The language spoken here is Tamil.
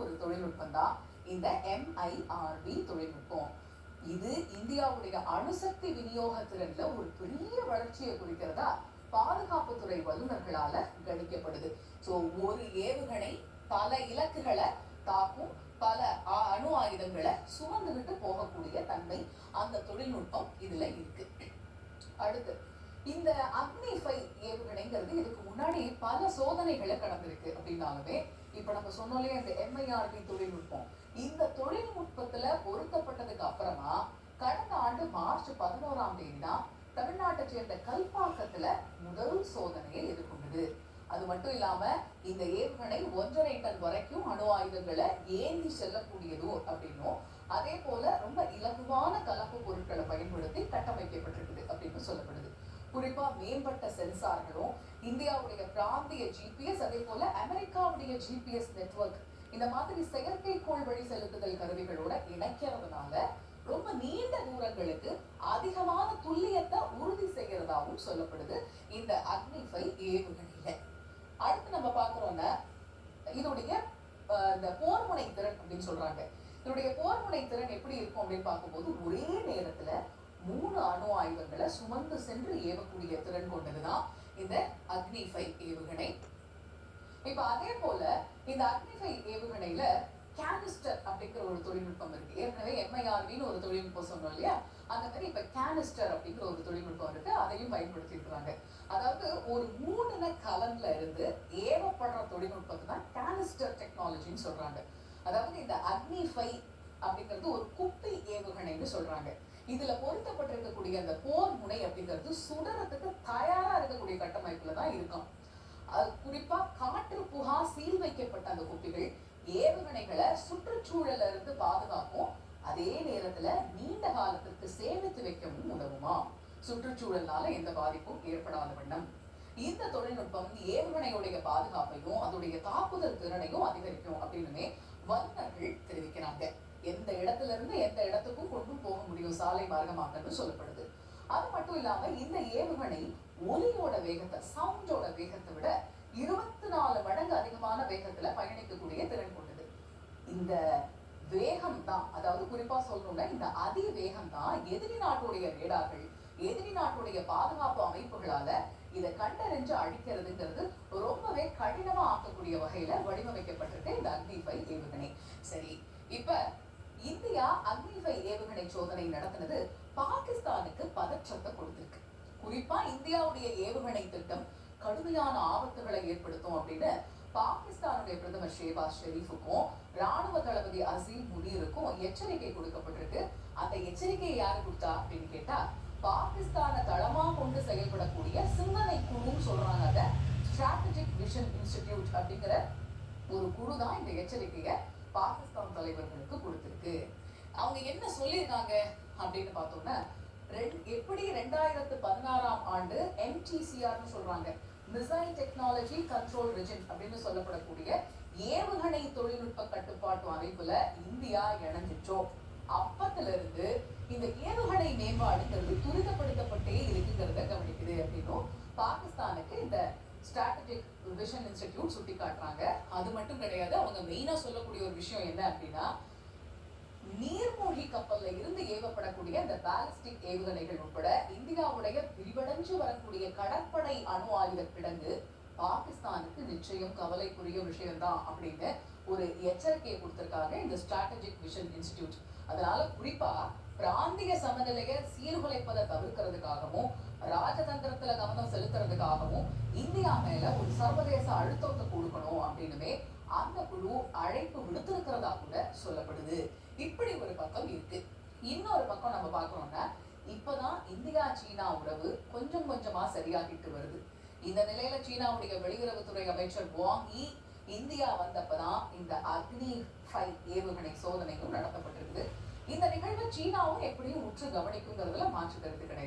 ஒரு தொழில்நுட்பம் தான். இந்த எம்ஐஆர்பி தொழில்நுட்பம். இது இந்தியாவுடைய அணுசக்தி விநியோக திறன்ல ஒரு பெரிய வளர்ச்சியை குறிக்கிறதா பாதுகாப்புத்துறை வல்லுநர்களால கணிக்கப்படுது. சோ ஒரு ஏவுகணை பல இலக்குகளை தாக்கும் பல அணு ஆயுதங்களை சுமந்துகிட்டு போகக்கூடிய தன்மை அந்த தொழில்நுட்பம் இதுல இருக்கு. அடுத்து இந்த அக்னி ஃபை ஏவுகணைங்கிறது இதுக்கு முன்னாடி பல சோதனைகளை கடந்திருக்கு. அப்படின்னாலுமே இப்போ நம்ம சொன்னாலே அந்த இந்த எம்ஐஆர்பி தொழில்நுட்பம். இந்த தொழில்நுட்பத்துல பொருத்தப்பட்டதுக்கு அப்புறமா கடந்த ஆண்டு மார்ச் பதினோராம் தேதி தான் தமிழ்நாட்டை சேர்ந்த கல்பாக்கத்துல முதல் சோதனையை எதிர்கொண்டது. அது மட்டும் இல்லாம இந்த ஏவுகணை ஒன்றரை டன் வரைக்கும் அணு ஆயுதங்களை ஏந்தி செல்லக்கூடியது அப்படின்னும் அதே போல ரொம்ப இலகுவான கலப்பு பொருட்களை பயன்படுத்தி கட்டமைக்கப்பட்டிருக்குது அப்படின்னு சொல்லப்படுது. குறிப்பா மேம்பட்ட சென்சார்களும் இந்தியாவுடைய பிராந்திய ஜிபிஎஸ் அதே போல அமெரிக்காவுடைய ஜிபிஎஸ் நெட்வொர்க் இந்த மாதிரி செயற்கைக்கோள் வழி செலுத்துதல் கருவிகளோட இணைக்கிறதுனால ரொம்ப நீண்ட தூரங்களுக்கு அதிகமான துல்லியத்தை உறுதி செய்கிறதாகவும் சொல்லப்படுது. இந்த அக்னி ஃபை ஏவுகணையில. அடுத்து நம்ம பார்க்கிறோம்னா இதோடைய இந்த போர்முனை திறன் அப்படின்னு சொல்றாங்க. இதோடைய போர்முனை திறன் எப்படி இருக்கும் அப்படின்னு பார்க்கும்போது ஒரே நேரத்துல மூணு அணு ஆயுதங்களை சுமந்து சென்று ஏவக்கூடிய திறன் கொண்டதுதான் இந்த அக்னிஃபை ஏவுகணை. இப்ப அதே போல இந்த அக்னிஃபை ஏவுகணையில கேனிஸ்டர் அப்படிங்கிற ஒரு தொழில்நுட்பம் இருக்கு. ஏற்கனவே எம்ஐஆர்வின்னு ஒரு தொழில்நுட்பம் சொன்னோம் இல்லையா? அந்த மாதிரி இப்ப கேனிஸ்டர் அப்படிங்கிற ஒரு தொழில்நுட்பம் இருக்கு. அதையும் பயன்படுத்தி இருக்காங்க அதாவது ஒரு மூணுன கலன்ல இருந்து ஏவப்படுற தொழில்நுட்பத்தை தான் கேனிஸ்டர் டெக்னாலஜின்னு சொல்றாங்க. அதாவது இந்த அக்னிஃபை அப்படிங்கிறது ஒரு குப்பை ஏவுகணைன்னு சொல்றாங்க. இதுல பொருத்தப்பட்டிருக்கக்கூடிய அந்த போர் முனை அப்படிங்கிறது சுடறதுக்கு தயாரா இருக்கக்கூடிய கட்டமைப்புல தான் இருக்கும். அது குறிப்பா காற்று புகா சீல் வைக்கப்பட்ட அந்த குப்பிகள் ஏவுகணைகளை சுற்றுச்சூழல இருந்து பாதுகாக்கும் அதே நேரத்துல நீண்ட காலத்திற்கு சேமித்து வைக்கவும் உதவுமா? சுற்றுச்சூழல்னால எந்த பாதிப்பும் ஏற்படாத வண்ணம். இந்த தொழில்நுட்பம் ஏவுகணையுடைய பாதுகாப்பையும் அதோடைய தாக்குதல் திறனையும் அதிகரிக்கும் அப்படின்னுமே வல்லுநர்கள் தெரிவிக்கிறாங்க. எந்த இடத்துல இருந்து எந்த இடத்துக்கும் கொண்டு போக முடியும் சாலை மார்க்கமாகன்னு சொல்லப்படுது. அது மட்டும் இல்லாம இந்த ஏவுகணை ஒலியோட வேகத்தை சவுண்டோட வேகத்தை விட இருபத்தி நாலு மடங்கு அதிகமான வேகத்துல பயணிக்கக்கூடிய திறன் கொண்டது. இந்த வேகம் தான் அதாவது குறிப்பா சொல்லணும்னா இந்த அதி வேகம் தான் எதிரி நாட்டுடைய ரேடார்கள் எதிரி நாட்டுடைய பாதுகாப்பு அமைப்புகளால இதை கண்டறிஞ்சு அழிக்கிறதுங்கிறது ரொம்பவே கடினமா ஆக்கக்கூடிய வகையில வடிவமைக்கப்பட்டிருக்கு இந்த அக்னி பை ஏவுகணை. சரி இப்ப இந்தியா அக்னிஃபை ஏவுகணை சோதனை நடத்தினது பாகிஸ்தானுக்கு பதற்றத்தை கொடுத்திருக்கு. குறிப்பா இந்தியாவுடைய ஏவுகணை திட்டம் கடுமையான ஆபத்துகளை ஏற்படுத்தும் அப்படின்னு பாகிஸ்தானுடைய பிரதமர் ஷேபாஸ் ஷெரீஃபுக்கும் ராணுவ தளபதி அசீம் முனீருக்கும் எச்சரிக்கை கொடுக்கப்பட்டிருக்கு. அந்த எச்சரிக்கையை யார் கொடுத்தா அப்படின்னு கேட்டா பாகிஸ்தானை தளமா கொண்டு செயல்படக்கூடிய சிந்தனை குழுன்னு சொல்றாங்க அதை ஸ்ட்ராட்டஜிக் விஷன் இன்ஸ்டிடியூட் அப்படிங்கிற ஒரு குழு தான் இந்த எச்சரிக்கையை பாகிஸ்தான் தலைவர்களுக்கு கொடுத்திருக்கு. அவங்க என்ன சொல்லியிருக்காங்க அப்படின்னு பார்த்தோம்னா எப்படி ரெண்டாயிரத்து பதினாறாம் ஆண்டு எம்டிசிஆர்னு சொல்றாங்க. மிசைல் டெக்னாலஜி கண்ட்ரோல் ரிஜன் அப்படின்னு சொல்லப்படக்கூடிய ஏவுகணை தொழில்நுட்ப கட்டுப்பாட்டு அமைப்புல இந்தியா இணைஞ்சிச்சோ. அப்பத்துல இருந்து இந்த ஏவுகணை மேம்பாடுங்கிறது துரிதப்படுத்தப்பட்டே இருக்குங்கிறத கவனிக்குது அப்படின்னும் பாகிஸ்தானுக்கு இந்த ஸ்ட்ராட்டஜிக் விஷன் இன்ஸ்டிடியூட் சுட்டி காட்டுறாங்க. அது மட்டும் கிடையாது அவங்க மெயினா சொல்லக்கூடிய ஒரு விஷயம் என்ன அப்படின்னா நீர்மூழ்கி கப்பல்ல இருந்து ஏவப்படக்கூடிய இந்த பாலிஸ்டிக் ஏவுகணைகள் உட்பட இந்தியாவுடைய விரிவடைஞ்சு வரக்கூடிய கடற்படை அணு ஆயுத கிடங்கு பாகிஸ்தானுக்கு நிச்சயம் கவலைக்குரிய விஷயம்தான் அப்படின்னு ஒரு எச்சரிக்கையை கொடுத்திருக்காங்க இந்த ஸ்ட்ராட்டஜிக் விஷன் இன்ஸ்டிடியூட் அதனால குறிப்பா பிராந்திய சமநிலையை சீர்குலைப்பதை தவிர்க்கிறதுக்காகவும் ராஜதந்திரத்துல கவனம் செலுத்துறதுக்காகவும் இந்தியா மேல ஒரு சர்வதேச அழுத்தத்தை கொடுக்கணும் அப்படின்னுமே அந்த குழு அழைப்பு விடுத்திருக்கிறதா கூட சொல்லப்படுது. இப்படி ஒரு பக்கம் இருக்கு. இன்னொரு பக்கம் நம்ம பார்க்கணும்னா இப்பதான் இந்தியா சீனா உறவு கொஞ்சம் கொஞ்சமா சரியாகிட்டு வருது. இந்த நிலையில சீனாவுடைய வெளியுறவுத்துறை அமைச்சர் வாங் யி இந்தியா வந்தப்பதான் இந்த அக்னி ஃபை ஏவுகணை சோதனையும் நடத்தப்பட்டிருக்குது. இந்த நிகழ்வை சீனாவும் எப்படியும் உற்று கவனிக்குங்கிறதுல மாற்று கருத்து கிடையாது.